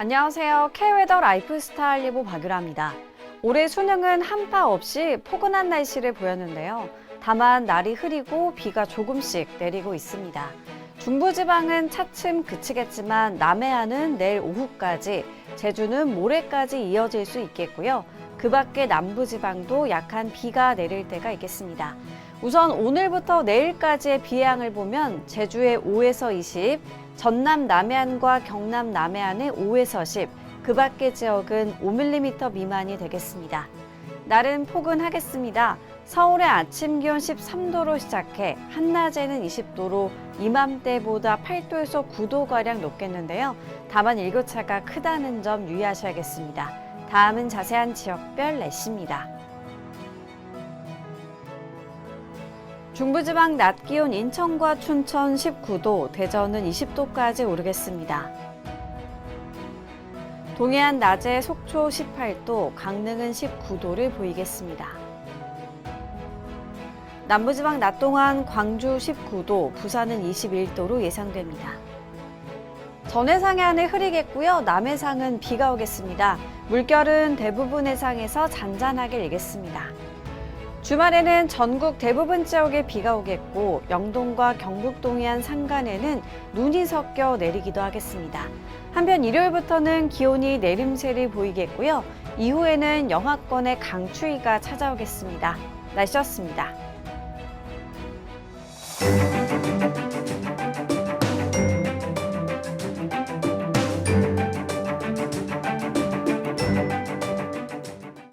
안녕하세요. K웨더 라이프스타일 예보 박유라입니다. 올해 수능은 한파 없이 포근한 날씨를 보였는데요. 다만 날이 흐리고 비가 조금씩 내리고 있습니다. 중부지방은 차츰 그치겠지만 남해안은 내일 오후까지, 제주는 모레까지 이어질 수 있겠고요. 그 밖에 남부지방도 약한 비가 내릴 때가 있겠습니다. 우선 오늘부터 내일까지의 비양을 보면 제주의 5에서 20, 전남 남해안과 경남 남해안의 5에서 10, 그 밖의 지역은 5mm 미만이 되겠습니다. 날은 포근하겠습니다. 서울의 아침 기온 13도로 시작해 한낮에는 20도로 이맘때보다 8도에서 9도가량 높겠는데요. 다만 일교차가 크다는 점 유의하셔야겠습니다. 다음은 자세한 지역별 날씨입니다. 중부지방 낮 기온 인천과 춘천 19도, 대전은 20도까지 오르겠습니다. 동해안 낮에 속초 18도, 강릉은 19도를 보이겠습니다. 남부지방 낮 동안 광주 19도, 부산은 21도로 예상됩니다. 전해상의 안에 흐리겠고요. 남해상은 비가 오겠습니다. 물결은 대부분 해상에서 잔잔하게 일겠습니다. 주말에는 전국 대부분 지역에 비가 오겠고 영동과 경북 동해안 산간에는 눈이 섞여 내리기도 하겠습니다. 한편 일요일부터는 기온이 내림세를 보이겠고요. 이후에는 영하권의 강추위가 찾아오겠습니다. 날씨였습니다.